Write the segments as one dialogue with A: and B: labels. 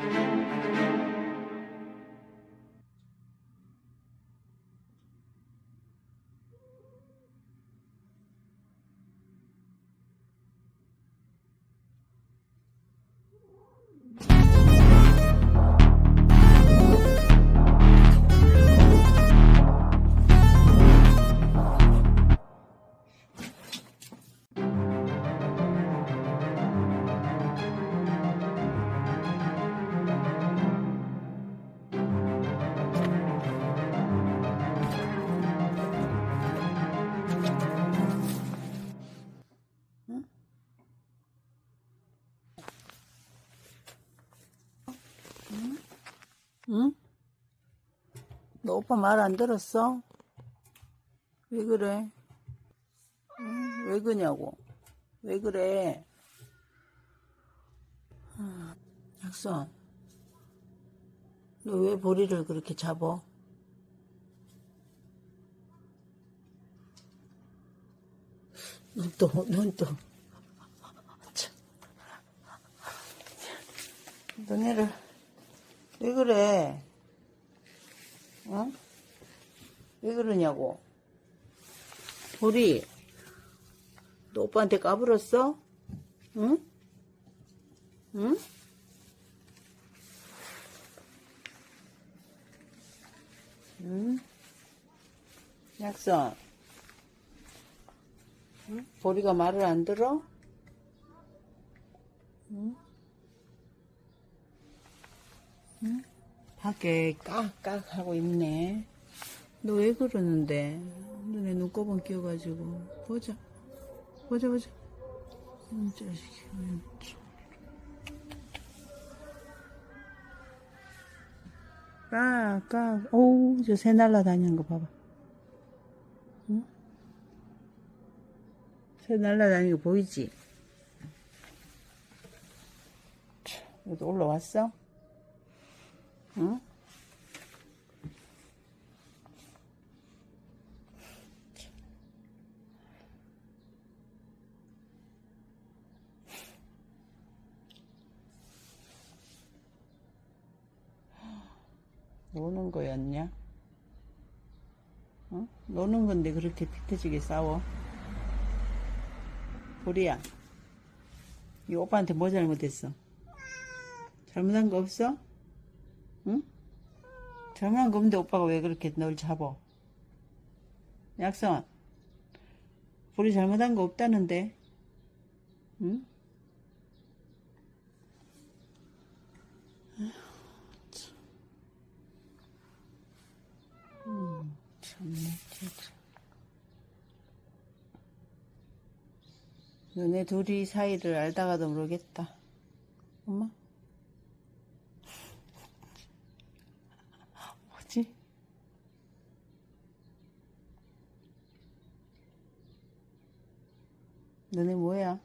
A: Thank you. 응? 너 오빠 말 안 들었어? 왜 그래? 응? 왜 그냐고? 왜 그래? 아, 약선, 너 왜 보리를 그렇게 잡어? 넌 또, 넌 또. 참. 너네를 왜 그래? 어? 왜 그러냐고? 보리, 너 오빠한테 까불었어? 응? 응? 응? 약선, 응? 보리가 말을 안 들어? 밖에 깍깍 하고 있네. 너 왜 그러는데? 눈에 눈곱은 끼어가지고. 보자. 보자, 보자. 음, 자식이. 음, 참. 깍, 깍. 오우, 저 새 날라다니는 거 봐봐. 응? 새 날라다니는 거 보이지? 참, 여기 올라왔어? 응? 노는 거였냐? 어? 노는 건데 그렇게 피터지게 싸워? 보리야, 이 오빠한테 뭐 잘못했어? 잘못한 거 없어? 응? 잘못한 거 없는데 오빠가 왜 그렇게 널 잡어? 약선, 우리 잘못한 거 없다는데, 응? 음, 참네, 진짜. 너네 둘이 사이를 알다가도 모르겠다. 엄마? 뭐지? 너네 뭐야?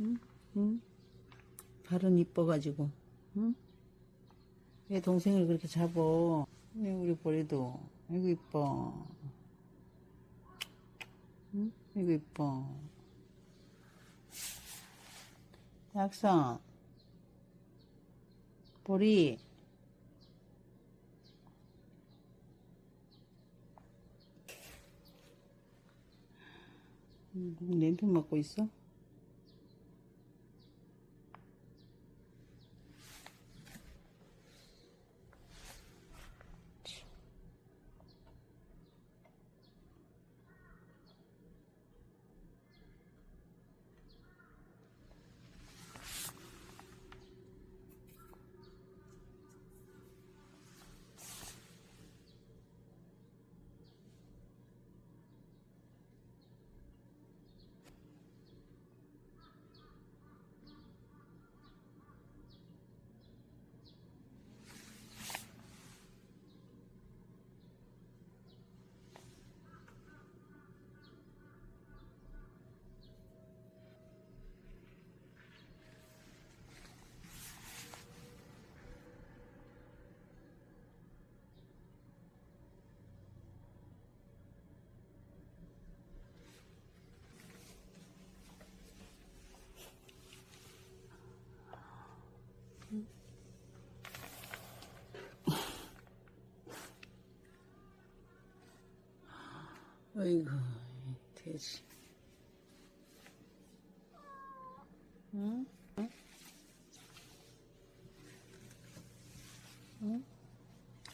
A: 응? 응? 발은 이뻐가지고, 응? 왜 동생을 그렇게 잡어? 왜 우리 보리도? 아이고 이뻐. 응? 아이고 이뻐. 약선. 보리. 음, 냄새 맡고 있어? 어이구, 이 돼지. 응? 응? 응?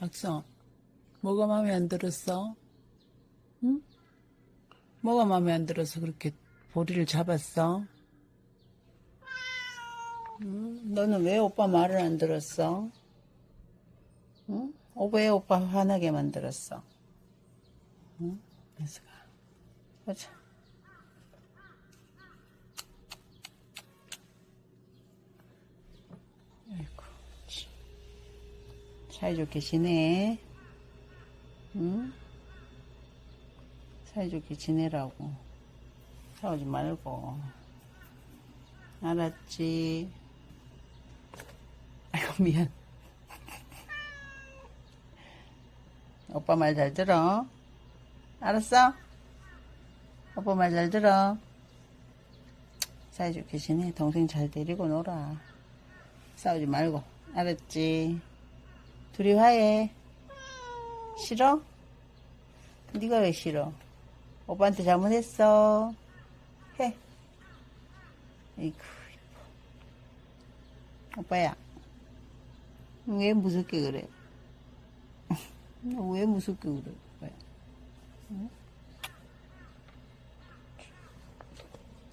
A: 악성, 뭐가 마음에 안 들었어? 응? 뭐가 마음에 안 들어서 그렇게 보리를 잡았어? 응? 너는 왜 오빠 말을 안 들었어? 응? 어, 왜 오빠 화나게 만들었어? 응? 혜수가. 보자. 아이고, 참. 사이좋게 지내. 응? 사이좋게 지내라고. 싸우지 말고. 알았지? 아이고, 미안. 오빠 말 잘 들어. 알았어? 오빠 말 잘 들어. 사이좋게 지내. 동생 잘 데리고 놀아. 싸우지 말고. 알았지? 둘이 화해. 싫어? 네가 왜 싫어? 오빠한테 잘못했어. 해. 이구. 오빠야. 왜 무섭게 그래? 너 왜 무섭게 그래? 응?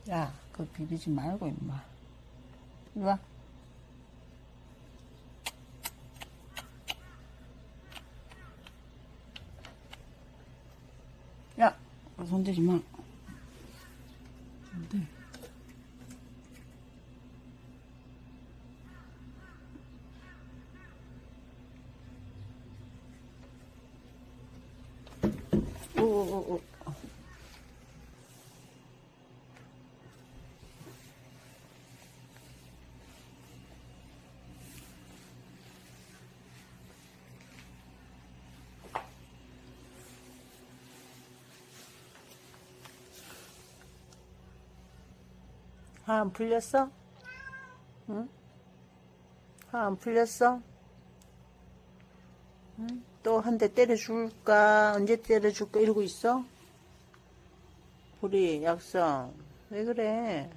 A: 야, 그거 비비지 말고, 임마. 이리 와. 야, 손대지 마. 안 돼. 오오오오. 화안 풀렸어? 응? 화안 풀렸어? 응? 또 한 대 때려줄까? 언제 때려줄까? 이러고 있어? 보리, 약성. 왜 그래?